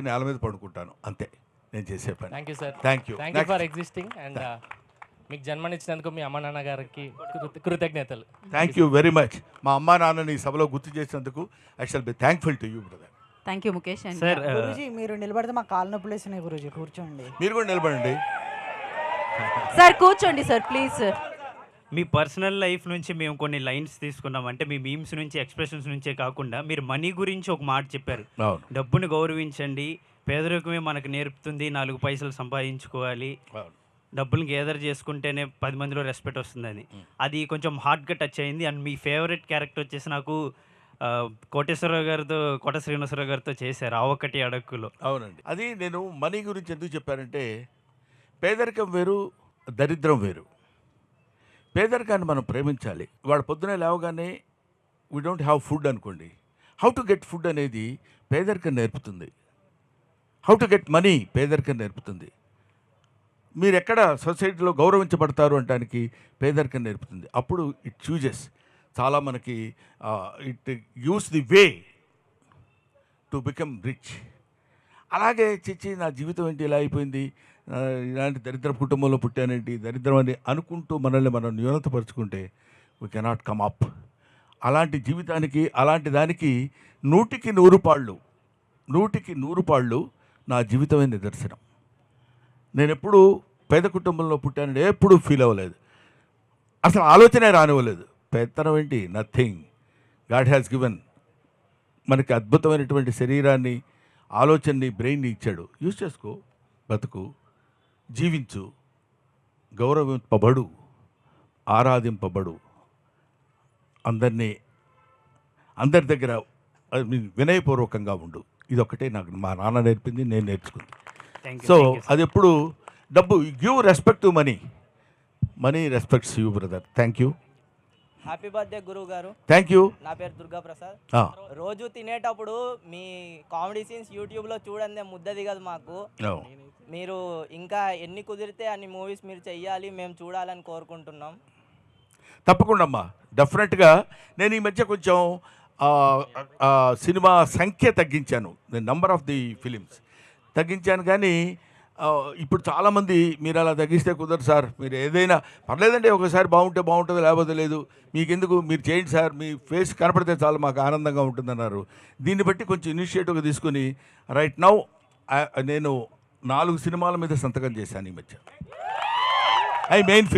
నేల మీద పడుకుంటాను. అంతే. నేను చేసే పని. Thank you sir thank you thank you for existing and మీకు జన్మనిచ్చినందుకు మీ అమ్మ నాన్న గారికి కృత- కృతజ్ఞతలు. థ్యాంక్ యూ వెరీ మచ్ మా అమ్మా నాన్నని ఈ సభలో గుర్తు చేసినందుకు I shall be thankful to you brother thank you Mukesh and sir Guruji మీరు నిలబడితే మా కాలు నొప్పులు వేసినాయి గురూజీ. కూర్చోండి. మీరు కూడా నిలబడండి. సార్ కూర్చోండి సార్ ప్లీజ్ సార్ మీ పర్సనల్ లైఫ్ నుంచి మేము కొన్ని లైన్స్ తీసుకున్నాం. అంటే మీ మీమ్స్ నుంచి ఎక్స్ప్రెషన్స్ నుంచే కాకుండా మీరు మనీ గురించి ఒక మాట చెప్పారు. అవును. డబ్బుని గౌరవించండి. పేదరికమే మనకు నేర్పుతుంది. నాలుగు పైసలు సంపాదించుకోవాలి. డబ్బులు గేదర్ చేసుకుంటేనే పది మందిలో రెస్పెక్ట్ వస్తుందని. అది కొంచెం హార్డ్గా టచ్ అయింది. అండ్ మీ ఫేవరెట్ క్యారెక్టర్ వచ్చేసి నాకు కోటేశ్వరరావు గారితో కోట శ్రీనివాసరావు గారితో చేశారు ఆ ఒక్కటి అడక్కులో. అవునండి. అది నేను మనీ గురించి ఎందుకు చెప్పానంటే పేదరికం వేరు దరిద్రం వేరు. పేదరికాన్ని మనం ప్రేమించాలి. వాడు పొద్దునే లేవగానే వీ డోంట్ హ్యావ్ ఫుడ్ అనుకోండి. హౌ టు గెట్ ఫుడ్ అనేది పేదరికం నేర్పుతుంది. హౌ టు గెట్ మనీ పేదరికం నేర్పుతుంది. మీరు ఎక్కడ సొసైటీలో గౌరవించబడతారు అంటానికి పేదరికం నేర్పుతుంది. అప్పుడు ఇట్ చూజెస్ చాలా మనకి it uses the way to become rich అలాగే చిచ్చి నా జీవితం ఏంటి ఇలా అయిపోయింది? ఇలాంటి దరిద్ర కుటుంబంలో పుట్టానేంటి? దరిద్రం అని అనుకుంటూ మనల్ని మనం న్యూనతపరుచుకుంటే వీ కెనాట్ కమ్ అప్ అలాంటి జీవితానికి అలాంటి దానికి నూటికి నూరు పాళ్ళు నూటికి నూరు పాళ్ళు నా జీవితమే నిదర్శనం. నేను ఎప్పుడు పేద కుటుంబంలో పుట్టానంటే ఎప్పుడూ ఫీల్ అవ్వలేదు. అసలు ఆలోచనే రానివ్వలేదు. పెత్తనం ఏంటి? నథింగ్ గాడ్ హ్యాస్ గివెన్ మనకి అద్భుతమైనటువంటి శరీరాన్ని ఆలోచనని బ్రెయిన్ని ఇచ్చాడు. యూజ్ చేసుకో బతుకు జీవించు గౌరవింపబడు ఆరాధింపబడు. అందరినీ అందరి దగ్గర వినయపూర్వకంగా ఉండు. ఇది ఒకటే నాకు మా నాన్న నేర్పింది నేను నేర్చుకుంది. సో అది ఎప్పుడు డబ్బు give respect to money money respects you brother thank you happy birthday గురువు గారు థ్యాంక్ యూ నా పేరు దుర్గా ప్రసాద్. రోజు తినేటప్పుడు మీ కామెడీ సీన్స్ యూట్యూబ్లో చూడండి ముద్ద దిగదు మాకు. మీరు ఇంకా ఎన్ని కుదిరితే అన్ని మూవీస్ మీరు చెయ్యాలి మేము చూడాలని కోరుకుంటున్నాం. తప్పకుండా అమ్మా డెఫినెట్గా నేను ఈ మధ్య కొంచెం ఆ, ఆ, సినిమా సంఖ్య తగ్గించాను. నంబర్ ఆఫ్ ది ఫిలిమ్స్ తగ్గించాను కానీ ఇప్పుడు చాలామంది మీరు అలా తగ్గిస్తే కుదరదు సార్. మీరు ఏదైనా పర్లేదండి ఒకసారి బాగుంటే బాగుంటుంది లేకపోతే లేదు. మీకెందుకు? మీరు చేయండి సార్. మీ ఫేస్ కనపడితే చాలు మాకు ఆనందంగా ఉంటుందన్నారు. దీన్ని బట్టి కొంచెం ఇనిషియేటివ్గా తీసుకుని రైట్ నౌ నేను నాలుగు సినిమాల మీద సంతకం చేశాను ఈ మధ్య. I main